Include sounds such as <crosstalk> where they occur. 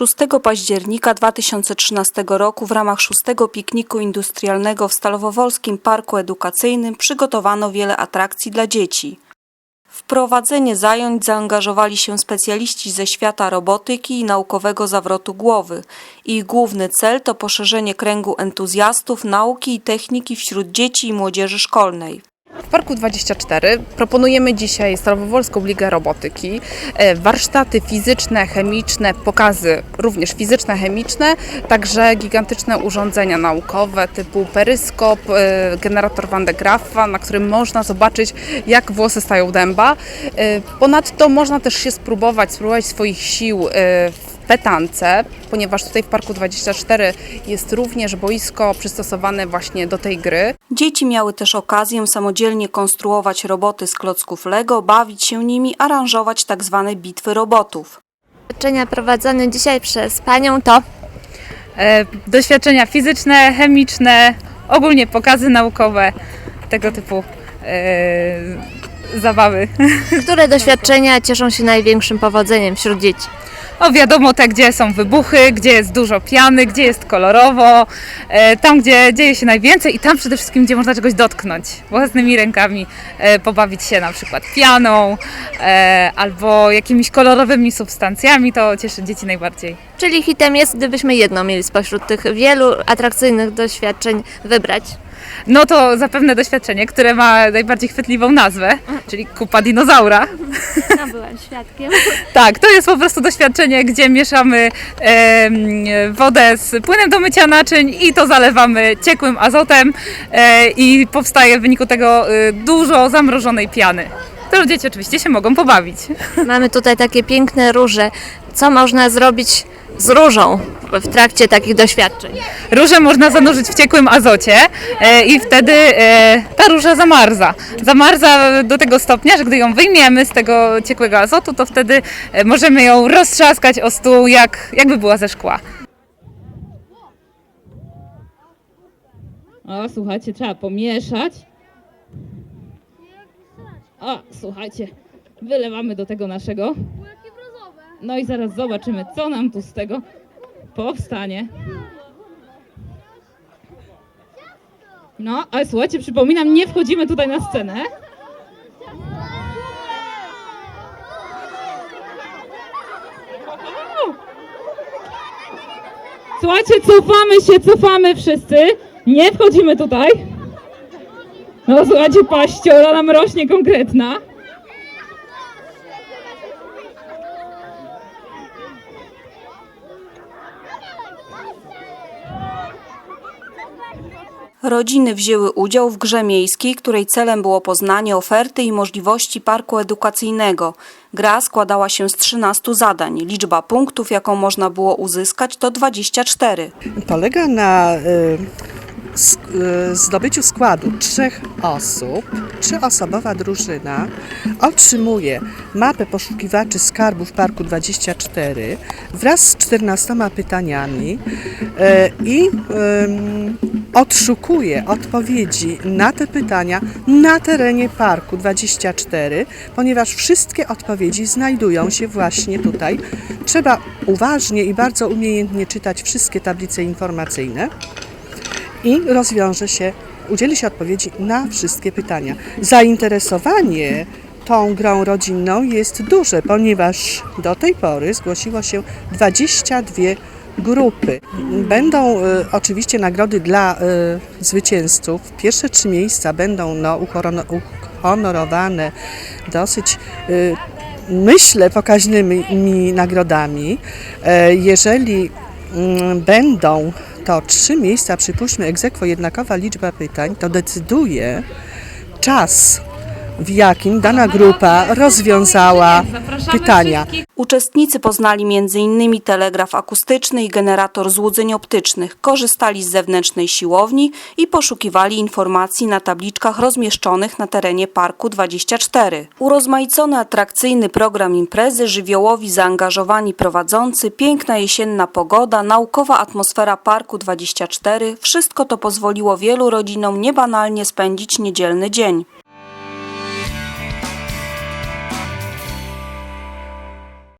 6 października 2013 roku w ramach szóstego pikniku industrialnego w Stalowowolskim Parku Edukacyjnym przygotowano wiele atrakcji dla dzieci. W prowadzenie zajęć zaangażowali się specjaliści ze świata robotyki i naukowego zawrotu głowy. Ich główny cel to poszerzenie kręgu entuzjastów nauki i techniki wśród dzieci i młodzieży szkolnej. Parku 24 proponujemy dzisiaj Starowolską Ligę Robotyki, e, warsztaty fizyczne, chemiczne, pokazy również fizyczne, chemiczne, także gigantyczne urządzenia naukowe typu peryskop, e, generator Van de Graafa, na którym można zobaczyć jak włosy stają dęba. E, Ponadto można też się spróbować, spróbować swoich sił w petance, ponieważ tutaj w Parku 24 jest również boisko przystosowane właśnie do tej gry. Dzieci miały też okazję samodzielnie konstruować roboty z klocków Lego, bawić się nimi, aranżować tak zwane bitwy robotów. Doświadczenia prowadzone dzisiaj przez Panią to e, doświadczenia fizyczne, chemiczne, ogólnie pokazy naukowe, tego typu e, zabawy. <laughs> które doświadczenia cieszą się największym powodzeniem wśród dzieci? O wiadomo te, gdzie są wybuchy, gdzie jest dużo piany, gdzie jest kolorowo, e, tam gdzie dzieje się najwięcej i tam przede wszystkim, gdzie można czegoś dotknąć własnymi rękami, e, pobawić się na przykład pianą e, albo jakimiś kolorowymi substancjami, to cieszy dzieci najbardziej. Czyli hitem jest, gdybyśmy jedno mieli spośród tych wielu atrakcyjnych doświadczeń wybrać. No to zapewne doświadczenie, które ma najbardziej chwytliwą nazwę, czyli kupa dinozaura. No, byłam świadkiem. <laughs> Tak, to jest po prostu doświadczenie, gdzie mieszamy em, wodę z płynem do mycia naczyń i to zalewamy ciekłym azotem e, i powstaje w wyniku tego e, dużo zamrożonej piany. To dzieci oczywiście się mogą pobawić. Mamy tutaj takie piękne róże. Co można zrobić z różą w trakcie takich doświadczeń? Różę można zanurzyć w ciekłym azocie e, i wtedy e, ta róża zamarza. Zamarza do tego stopnia, że gdy ją wyjmiemy z tego ciekłego azotu, to wtedy e, możemy ją roztrzaskać o stół, jak, jakby była ze szkła. O, słuchajcie, trzeba pomieszać. O, słuchajcie, wylewamy do tego naszego. No i zaraz zobaczymy, co nam tu z tego powstanie. No, ale słuchajcie, przypominam, nie wchodzimy tutaj na scenę. Słuchajcie, cofamy się, cofamy wszyscy. Nie wchodzimy tutaj. No słuchajcie, paściora nam rośnie konkretna. Rodziny wzięły udział w grze miejskiej, której celem było poznanie oferty i możliwości parku edukacyjnego. Gra składała się z 13 zadań. Liczba punktów, jaką można było uzyskać, to 24. polega na y, zdobyciu składu trzech osób. Trzyosobowa drużyna otrzymuje mapę poszukiwaczy skarbów Parku 24 wraz z 14 pytaniami y, i odszukuje odpowiedzi na te pytania na terenie Parku 24, ponieważ wszystkie odpowiedzi znajdują się właśnie tutaj. Trzeba uważnie i bardzo umiejętnie czytać wszystkie tablice informacyjne i rozwiąże się, udzieli się odpowiedzi na wszystkie pytania. Zainteresowanie tą grą rodzinną jest duże, ponieważ do tej pory zgłosiło się 22 grupy. Będą e, oczywiście nagrody dla e, zwycięzców. Pierwsze trzy miejsca będą no, uhonorowane dosyć e, myślę pokaźnymi nagrodami. Jeżeli mm, będą to trzy miejsca, przypuśćmy egzekwo jednakowa liczba pytań, to decyduje czas, w jakim dana grupa rozwiązała pytania. Uczestnicy poznali m.in. telegraf akustyczny i generator złudzeń optycznych, korzystali z zewnętrznej siłowni i poszukiwali informacji na tabliczkach rozmieszczonych na terenie Parku 24. Urozmaicony, atrakcyjny program imprezy, żywiołowi zaangażowani prowadzący, piękna jesienna pogoda, naukowa atmosfera Parku 24 – wszystko to pozwoliło wielu rodzinom niebanalnie spędzić niedzielny dzień.